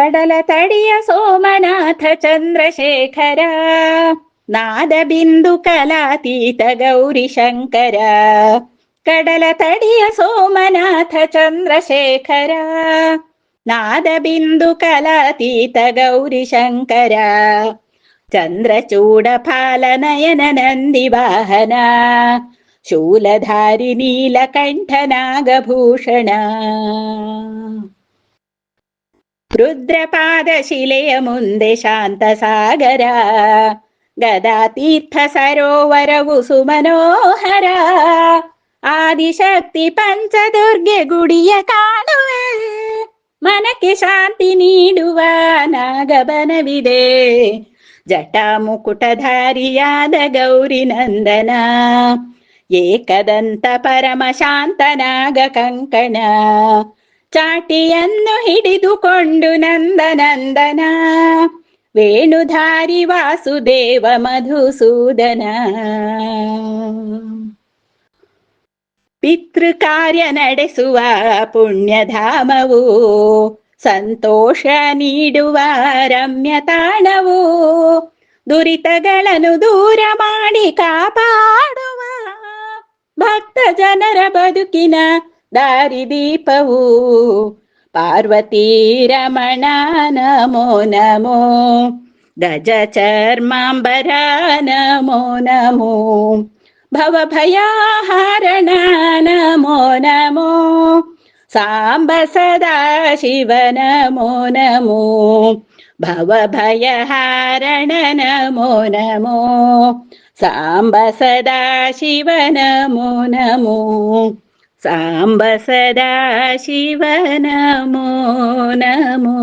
കടലതടിയ സോമനാഥ ചന്ദ്രശേഖര നാദബിന്ദു കലാതീത ഗൗരി ശങ്കര കടലതടിയ സോമനാഥ ചന്ദ്രശേഖര നാദബിന്ദു കലാതീത ഗൗരി ശങ്കര ചന്ദ്രചൂടഫാലനയന നന്ദിവാഹന ശൂലധാരി നീലകണ്ഠനാഗഭൂഷണ. ನಂದಿ ವಾಹನ ಶೂಲಧಾರಿ ನೀಲಕಂಠ ನಾಗಭೂಷಣ ರುದ್ರಪಾದ ಶಿಲೆಯ ಮುಂದೆ ಶಾಂತ ಸಾಗರ ಗದಾತೀರ್ಥ ಸರೋವರವು ಸುಮನೋಹರ ಆದಿಶಕ್ತಿ ಪಂಚದುರ್ಗೆ ಗುಡಿಯ ಕಾಣುವೆ ಮನಕ್ಕೆ ಶಾಂತಿ ನೀಡುವ ನಾಗಬನವಿದೆ ಜಟ ಮುಕುಟಧಾರಿಯಾದ ಗೌರಿ ನಂದನ ಏಕದಂತ ಪರಮ ಶಾಂತ ನಾಗ ಕಂಕಣ ಚಾಟಿಯನ್ನು ಹಿಡಿದುಕೊಂಡು ನಂದನಂದನ ವೇಣುಧಾರಿ ವಾಸುದೇವ ಮಧುಸೂದನ ಪಿತೃ ಕಾರ್ಯ ನಡೆಸುವ ಪುಣ್ಯಧಾಮವು ಸಂತೋಷ ನೀಡುವ ರಮ್ಯ ತಾಣವು ದುರಿತಗಳನ್ನು ದೂರ ಮಾಡಿ ಕಾಪಾಡುವ ಭಕ್ತ ಜನರ ಬದುಕಿನ ದಾರಿದೀಪವು ಪಾರ್ವತಿ ರಮಣ ನಮೋ ನಮೋ ಗಜ ಚರ್ಮಾಂಬರ ನಮೋ ನಮೋ ಭವ ಭಯಾಹಾರಣ ನಮೋ ನಮೋ ಸಾಂಬ ಸದಾ ಶಿವ ನಮೋ ನಮೋ ಭವ ಭಯಹಾರಣ ನಮೋ ನಮೋ ಸಾಂಬ ಸದಾ ಶಿವ ನಮೋ സാംബ സദാ നമോ നമോ